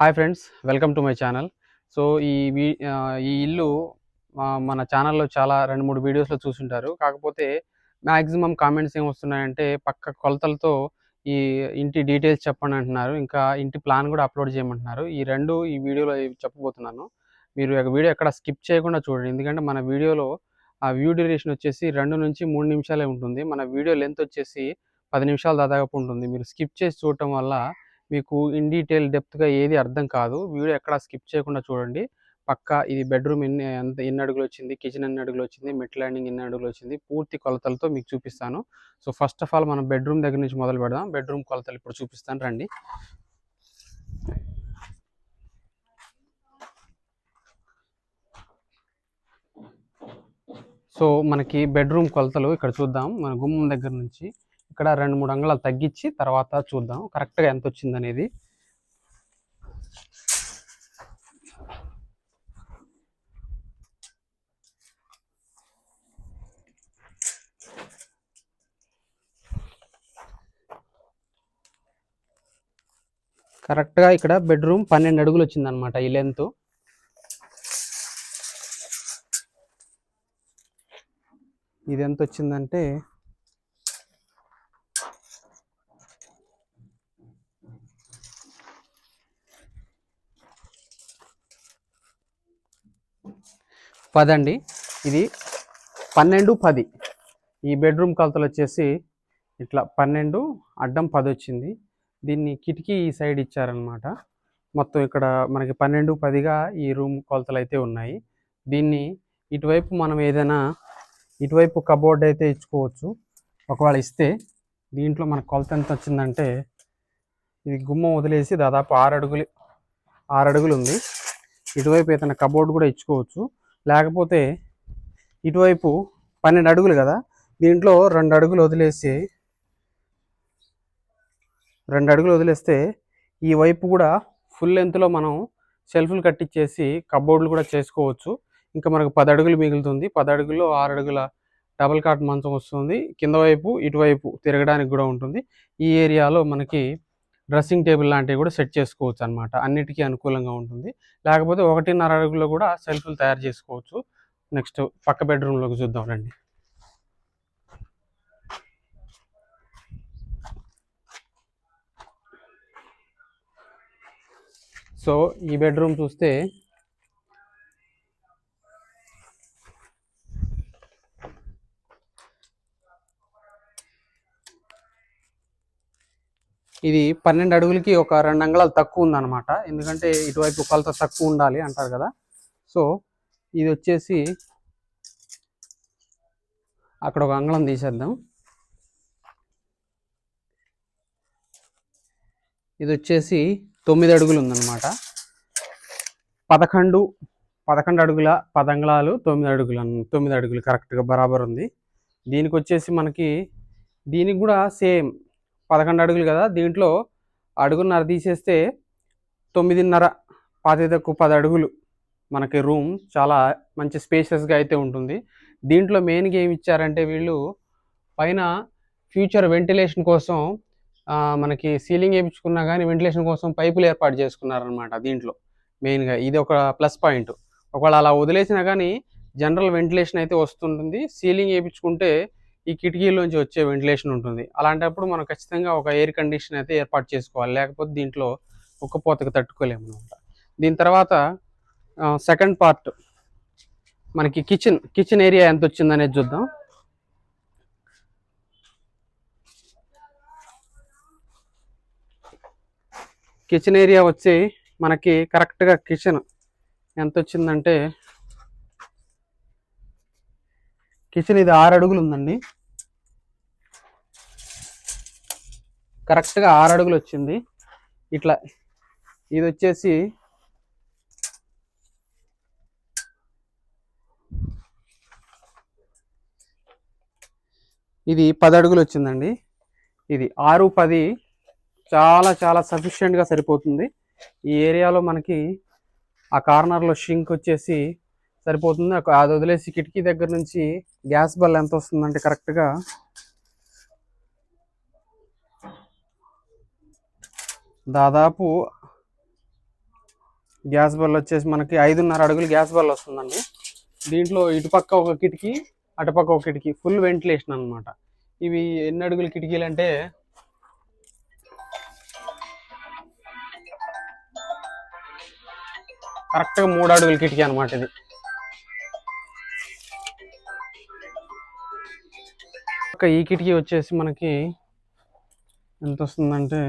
Hi friends welcome to my channel. So ఈ వీ ఈ ఇల్లు మన ఛానల్లో చాలా రెండు మూడు వీడియోస్లో చూసుంటారు. కాకపోతే మ్యాక్సిమం కామెంట్స్ ఏం వస్తున్నాయంటే పక్క కొలతలతో ఈ ఇంటి డీటెయిల్స్ చెప్పండి అంటున్నారు. ఇంకా ఇంటి ప్లాన్ కూడా అప్లోడ్ చేయమంటున్నారు. ఈ రెండు ఈ వీడియోలో చెప్పబోతున్నాను. మీరు వీడియో ఎక్కడ స్కిప్ చేయకుండా చూడండి. ఎందుకంటే మన వీడియోలో ఆ వ్యూ డ్యూరేషన్ వచ్చేసి రెండు నుంచి మూడు నిమిషాలే ఉంటుంది. మన వీడియో లెంత్ వచ్చేసి పది నిమిషాలు దాదాపు ఉంటుంది. మీరు స్కిప్ చేసి చూడటం వల్ల మీకు ఇన్ డీటెయిల్ డెప్త్గా ఏది అర్థం కాదు. వీడియో ఎక్కడ స్కిప్ చేయకుండా చూడండి. పక్క ఇది బెడ్రూమ్ ఎన్ని ఎంత ఎన్ని అడుగులు వచ్చింది కిచెన్ ఎన్ని అడుగులు వచ్చింది మెట్ ల్యాండింగ్ ఎన్ని అడుగులు వచ్చింది పూర్తి కొలతలతో మీకు చూపిస్తాను. సో ఫస్ట్ ఆఫ్ ఆల్ మనం బెడ్రూమ్ దగ్గర నుంచి మొదలు పెడదాం. బెడ్రూమ్ కొలతలు ఇప్పుడు చూపిస్తాను. రండి. సో మనకి బెడ్రూమ్ కొలతలు ఇక్కడ చూద్దాం. మన గుమ్మం దగ్గర నుంచి ఇక్కడ రెండు మూడు అంగళాలు తగ్గించి తర్వాత చూద్దాం. కరెక్ట్గా ఎంత వచ్చింది అనేది కరెక్ట్గా ఇక్కడ బెడ్రూమ్ పన్నెండు అడుగులు వచ్చిందనమాట ఈ లెంత్ ఇది ఎంత వచ్చిందంటే పదండి. ఇది పన్నెండు పది. ఈ బెడ్రూమ్ కొలతలు వచ్చేసి ఇట్లా పన్నెండు అడ్డం పది వచ్చింది. దీన్ని కిటికీ ఈ సైడ్ ఇచ్చారనమాట మొత్తం ఇక్కడ మనకి పన్నెండు పదిగా ఈ రూమ్ కొలతలు అయితే ఉన్నాయి. దీన్ని ఇటువైపు మనం ఏదైనా ఇటువైపు కబోర్డ్ అయితే ఇచ్చుకోవచ్చు. ఒకవేళ ఇస్తే దీంట్లో మనకు కొలత ఎంత వచ్చిందంటే ఇది గుమ్మం వదిలేసి దాదాపు ఆరు అడుగులు ఆరు అడుగులు ఉంది. ఇటువైపు ఏదైనా కబోర్డ్ కూడా ఇచ్చుకోవచ్చు. లేకపోతే ఇటువైపు పన్నెండు అడుగులు కదా? దీంట్లో రెండు అడుగులు వదిలేసి రెండు అడుగులు వదిలేస్తే ఈ వైపు కూడా ఫుల్ లెంత్లో మనం షెల్ఫ్లు కట్టించేసి కబోర్డులు కూడా చేసుకోవచ్చు. ఇంకా మనకు పది అడుగులు మిగులుతుంది. పది అడుగుల్లో ఆరు అడుగుల డబల్ కాట్ మంచం వస్తుంది. కింద వైపు ఇటువైపు తిరగడానికి కూడా ఉంటుంది. ఈ ఏరియాలో మనకి డ్రెస్సింగ్ టేబుల్ లాంటివి కూడా సెట్ చేసుకోవచ్చు అనమాట అన్నిటికీ అనుకూలంగా ఉంటుంది. లేకపోతే ఒకటిన్నర అడుగులో కూడా సెల్ఫ్లు తయారు చేసుకోవచ్చు. నెక్స్ట్ పక్క బెడ్రూమ్లోకి చూద్దాం రండి. సో ఈ బెడ్రూమ్ చూస్తే ఇది పన్నెండు అడుగులకి ఒక రెండు అంగుళాలు తక్కువ ఉందన్నమాట. ఎందుకంటే ఇటువైపు కొలత తక్కువ ఉండాలి అంటారు కదా. సో ఇది వచ్చేసి అక్కడ ఒక అంగళం తీసేద్దాం. ఇది వచ్చేసి తొమ్మిది అడుగులు ఉందన్నమాట. పదకొండు పదకొండు అడుగుల పదంగళాలు తొమ్మిది అడుగులు తొమ్మిది అడుగులు కరెక్ట్గా బరాబర్ ఉంది. దీనికి వచ్చేసి మనకి దీనికి కూడా సేమ్ పదకొండు అడుగులు కదా దీంట్లో అడుగున్నర తీసేస్తే తొమ్మిదిన్నర పాతి తక్కువ పది అడుగులు మనకి రూమ్ చాలా మంచి స్పేషియస్గా అయితే ఉంటుంది. దీంట్లో మెయిన్గా ఏమి ఇచ్చారంటే వీళ్ళు పైన ఫ్యూచర్ వెంటిలేషన్ కోసం మనకి సీలింగ్ వేయించుకున్నా కానీ వెంటిలేషన్ కోసం పైపులు ఏర్పాటు చేసుకున్నారనమాట దీంట్లో మెయిన్గా ఇది ఒక ప్లస్ పాయింట్ ఒకవేళ అలా వదిలేసినా కానీ జనరల్ వెంటిలేషన్ అయితే వస్తుంటుంది. సీలింగ్ వేయించుకుంటే ఈ కిటికీలోంచి వచ్చే వెంటిలేషన్ ఉంటుంది. అలాంటప్పుడు మనం ఖచ్చితంగా ఒక ఎయిర్ కండిషన్ అయితే ఏర్పాటు చేసుకోవాలి. లేకపోతే దీంట్లో ఉక్కపోతకు తట్టుకోలేము అనమాట దీని తర్వాత సెకండ్ పార్ట్ మనకి కిచెన్ కిచెన్ ఏరియా ఎంత వచ్చిందనేది చూద్దాం. కిచెన్ ఏరియా వచ్చి మనకి కరెక్ట్గా కిచెన్ ఎంత వచ్చిందంటే కిచెన్ ఇది ఆరు అడుగులు ఉందండి. కరెక్ట్గా ఆరు అడుగులు వచ్చింది. ఇట్లా ఇది వచ్చేసి ఇది పది అడుగులు వచ్చిందండి. ఇది ఆరు పది చాలా చాలా సఫిషియెంట్గా సరిపోతుంది. ఈ ఏరియాలో మనకి ఆ కార్నర్లో షింక్ వచ్చేసి సరిపోతుంది. అది వదిలేసి కిటికీ దగ్గర నుంచి గ్యాస్ బల్ ఎంత వస్తుందంటే కరెక్ట్గా దాదాపు గ్యాస్ బల్ వచ్చేసి మనకి ఐదున్నర అడుగులు గ్యాస్ బల్ వస్తుందండి. దీంట్లో ఇటుపక్క ఒక కిటికీ అటుపక్క ఒక కిటికీ ఫుల్ వెంటిలేషన్ అనమాట ఇవి ఎన్ని అడుగుల కిటికీలు అంటే కరెక్ట్గా మూడు అడుగుల కిటికీ అనమాట ఇది. ఒక ఈ కిటికీ వచ్చేసి మనకి ఎంత వస్తుందంటే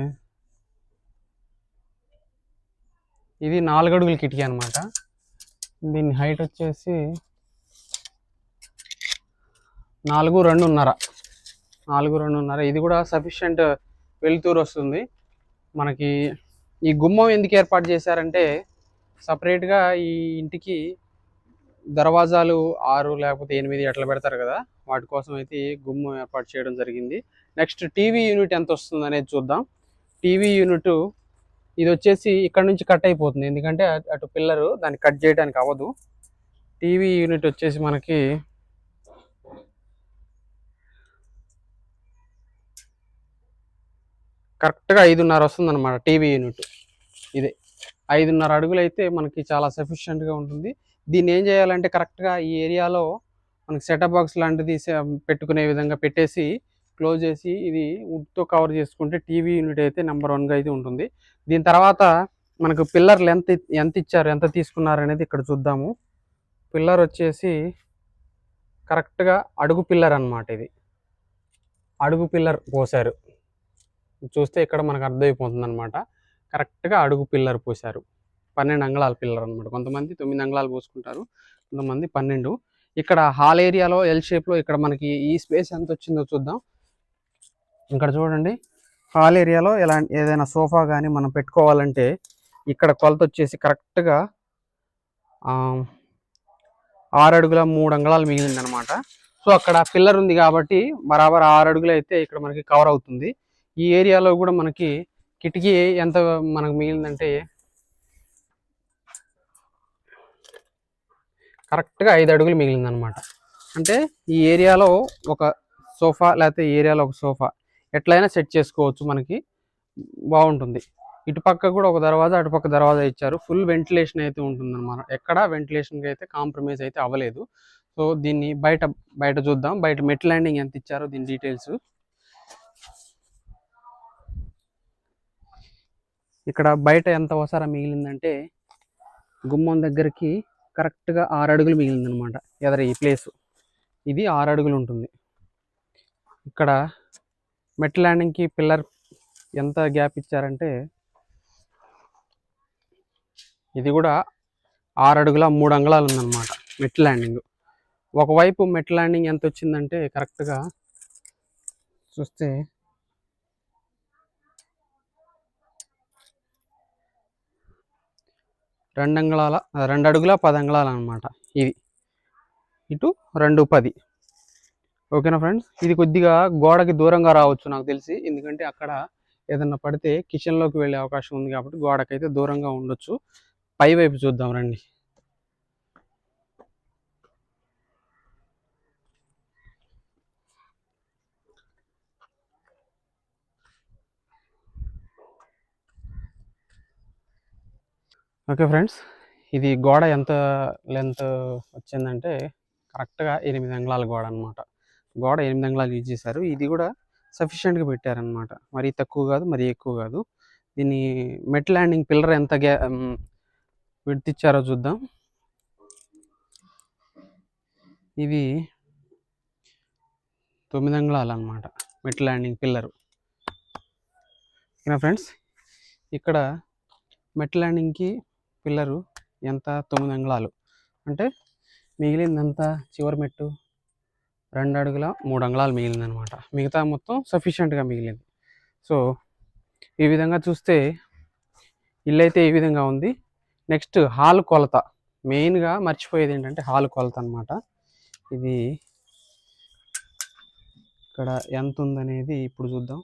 ఇది నాలుగు అడుగుల కిటికీ అనమాట దీని హైట్ వచ్చేసి నాలుగు రెండున్నర. నాలుగు రెండున్నర. ఇది కూడా సఫిషియంట్ వెలుతురు వస్తుంది. మనకి ఈ గుమ్మం ఎందుకు ఏర్పాటు చేశారంటే సపరేట్గా ఈ ఇంటికి దర్వాజాలు ఆరు లేకపోతే ఎనిమిది అట్లా పెడతారు కదా. వాటి కోసం అయితే గుమ్మం ఏర్పాటు చేయడం జరిగింది. నెక్స్ట్ టీవీ యూనిట్ ఎంత వస్తుంది అనేది చూద్దాం. టీవీ యూనిట్ ఇది వచ్చేసి ఇక్కడ నుంచి కట్ అయిపోతుంది. ఎందుకంటే అటు- పిల్లరు దాన్ని కట్ చేయడానికి అవ్వదు. టీవీ యూనిట్ వచ్చేసి మనకి కరెక్ట్గా ఐదున్నర వస్తుంది అనమాట టీవీ యూనిట్. ఇదే ఐదున్నర అడుగులు అయితే మనకి చాలా సఫిషియెంట్గా ఉంటుంది. దీన్ని ఏం చేయాలంటే కరెక్ట్గా ఈ ఏరియాలో మనకి సెటప్ బాక్స్ లాంటిది పెట్టుకునే విధంగా పెట్టేసి క్లోజ్ చేసి ఇది వుడ్తో కవర్ చేసుకుంటే టీవీ యూనిట్ అయితే నెంబర్ వన్గా అయితే ఉంటుంది. దీని తర్వాత మనకు పిల్లర్ లెంత్ ఎంత ఇచ్చారు ఎంత తీసుకున్నారు అనేది ఇక్కడ చూద్దాము. పిల్లర్ వచ్చేసి కరెక్ట్గా అడుగు పిల్లర్ అన్నమాట ఇది. అడుగు పిల్లర్ పోసారు చూస్తే ఇక్కడ మనకు అర్థమైపోతుంది అనమాట కరెక్ట్గా అడుగు పిల్లర్ పోసారు పన్నెండు అంగళాల పిల్లర్ అనమాట కొంతమంది తొమ్మిది అంగళాలు పోసుకుంటారు కొంతమంది పన్నెండు. ఇక్కడ హాల్ ఏరియాలో ఎల్ షేప్లో ఇక్కడ మనకి ఈ స్పేస్ ఎంత వచ్చిందో చూద్దాం. ఇక్కడ చూడండి. హాల్ ఏరియాలో ఎలా ఏదైనా సోఫా కానీ మనం పెట్టుకోవాలంటే ఇక్కడ కొలత వచ్చేసి కరెక్ట్గా ఆరు అడుగుల మూడు అంగళాలు మిగిలింది అనమాట సో అక్కడ పిల్లర్ ఉంది కాబట్టి బరాబర్ ఆరు అడుగులు అయితే ఇక్కడ మనకి కవర్ అవుతుంది. ఈ ఏరియాలో కూడా మనకి కిటికీ ఎంత మనకు మిగిలిందంటే కరెక్ట్గా ఐదు అడుగులు మిగిలిందనమాట అంటే ఈ ఏరియాలో ఒక సోఫా లేకపోతే ఈ ఏరియాలో ఒక సోఫా. ఎట్లయినా సెట్ చేసుకోవచ్చు మనకి. బాగుంటుంది. ఇటుపక్క కూడా ఒక దర్వాజా అటుపక్క దర్వాజా ఇచ్చారు. ఫుల్ వెంటిలేషన్ అయితే ఉంటుందన్నమాట. ఎక్కడా ఎక్కడ వెంటిలేషన్కి అయితే కాంప్రమైజ్ అయితే అవ్వలేదు. సో దీన్ని బయట బయట చూద్దాం. బయట మెట్ ల్యాండింగ్ ఎంత ఇచ్చారో దీని డీటెయిల్స్. ఇక్కడ బయట ఎంత వసారా మిగిలిందంటే గుమ్మం దగ్గరికి కరెక్ట్గా ఆరు అడుగులు మిగిలిందనమాట ఎదర ఈ ప్లేస్. ఇది ఆరు అడుగులు ఉంటుంది. ఇక్కడ మెట్ ల్యాండింగ్కి పిల్లర్ ఎంత గ్యాప్ ఇచ్చారంటే ఇది కూడా ఆరు అడుగుల మూడు అంగళాలు ఉందన్నమాట మెట్ ల్యాండింగ్. ఒకవైపు మెట్ ల్యాండింగ్ ఎంత వచ్చిందంటే కరెక్ట్గా చూస్తే రెండు అంగళాల రెండు అడుగుల పది అంగళాలు అనమాట ఇది. ఇటు రెండు పది. ఓకేనా ఫ్రెండ్స్? ఇది కొద్దిగా గోడకి దూరంగా రావచ్చు నాకు తెలిసి. ఎందుకంటే అక్కడ ఏదన్నా పడితే కిచెన్లోకి వెళ్ళే అవకాశం ఉంది కాబట్టి గోడకైతే దూరంగా ఉండొచ్చు. పై వైపు చూద్దాం రండి. ఓకే ఫ్రెండ్స్ ఇది గోడ ఎంత లెంత్ వచ్చిందంటే కరెక్ట్గా ఎనిమిది అంగుళాల గోడ అనమాట గోడ ఎనిమిది అంగళాలు యూజ్ చేశారు ఇది కూడా సఫిషియెంట్గా పెట్టారనమాట మరీ తక్కువ కాదు మరీ ఎక్కువ కాదు. దీన్ని మెట్ ల్యాండింగ్ పిల్లర్ ఎంత గ్యా విడ్త్ చూద్దాం. ఇది తొమ్మిది అంగళాలు అనమాట మెట్ ల్యాండింగ్ పిల్లరు. ఓకేనా ఫ్రెండ్స్? ఇక్కడ మెట్ ల్యాండింగ్కి పిల్లరు ఎంత? తొమ్మిది అంగుళాలు. అంటే మిగిలిందంతా చివరి మెట్టు రెండు అడుగుల మూడు అంగుళాలు మిగిలిందనమాట. మిగతా మొత్తం సఫిషియెంట్గా మిగిలింది. సో ఈ విధంగా చూస్తే ఇల్లు అయితే ఈ విధంగా ఉంది. నెక్స్ట్ హాల్ కొలత. మెయిన్గా మర్చిపోయేది ఏంటంటే హాల్ కొలత అనమాట ఇది ఇక్కడ ఎంత ఉందనేది ఇప్పుడు చూద్దాం.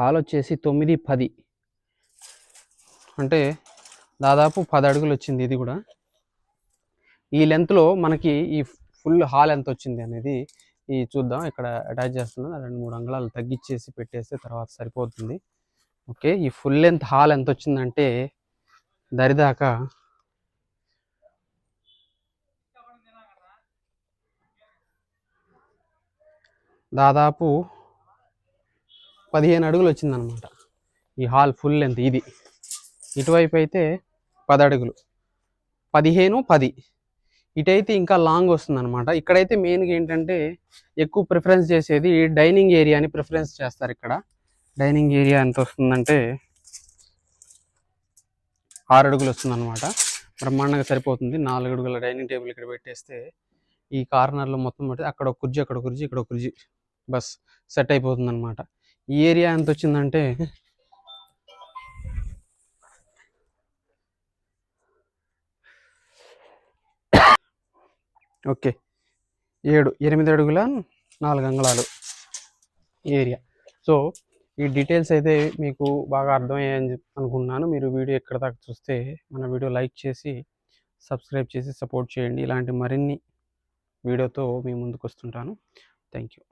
హాల్ వచ్చేసి తొమ్మిది పది. అంటే దాదాపు పది అడుగులు వచ్చింది ఇది కూడా. ఈ లెంత్లో మనకి ఈ ఫుల్ హాల్ ఎంత వచ్చింది అనేది ఈ చూద్దాం. ఇక్కడ అటాచ్ చేస్తున్నాను. రెండు మూడు అంగుళాలు తగ్గించేసి పెట్టేస్తే తర్వాత సరిపోతుంది. ఓకే ఈ ఫుల్ లెంత్ హాల్ ఎంత వచ్చిందంటే దరిదాకా దాదాపు పదిహేను అడుగులు వచ్చిందనమాట. ఈ హాల్ ఫుల్ లెంత్ ఇది. ఇటువైపు అయితే పది అడుగులు. పదిహేను పది. ఇటైతే ఇంకా లాంగ్ వస్తుందన్నమాట ఇక్కడైతే మెయిన్గా ఏంటంటే ఎక్కువ ప్రిఫరెన్స్ చేసేది డైనింగ్ ఏరియాని ప్రిఫరెన్స్ చేస్తారు ఇక్కడ. డైనింగ్ ఏరియా ఎంత వస్తుందంటే ఆరు అడుగులు వస్తుందన్నమాట బ్రహ్మాండంగా సరిపోతుంది. నాలుగు అడుగుల డైనింగ్ టేబుల్ ఇక్కడ పెట్టేస్తే ఈ కార్నర్లో మొత్తం పెడితే అక్కడ ఒక కుర్జీ అక్కడ కుర్జీ ఇక్కడ ఒక కుర్జీ బస్ సెట్ అయిపోతుంది అనమాట ఈ ఏరియా ఎంత వచ్చిందంటే ఓకే. ఏడు ఎనిమిది అడుగుల నాలుగు అంగళాలు ఏరియా. సో ఈ డీటెయిల్స్ అయితే మీకు బాగా అర్థమయ్యాయని చెప్పి అనుకుంటున్నాను. మీరు వీడియో ఎక్కడ దాకా చూస్తే మన వీడియో లైక్ చేసి సబ్స్క్రైబ్ చేసి సపోర్ట్ చేయండి. ఇలాంటి మరిన్ని వీడియోతో మీ ముందుకు వస్తుంటాను. Thank you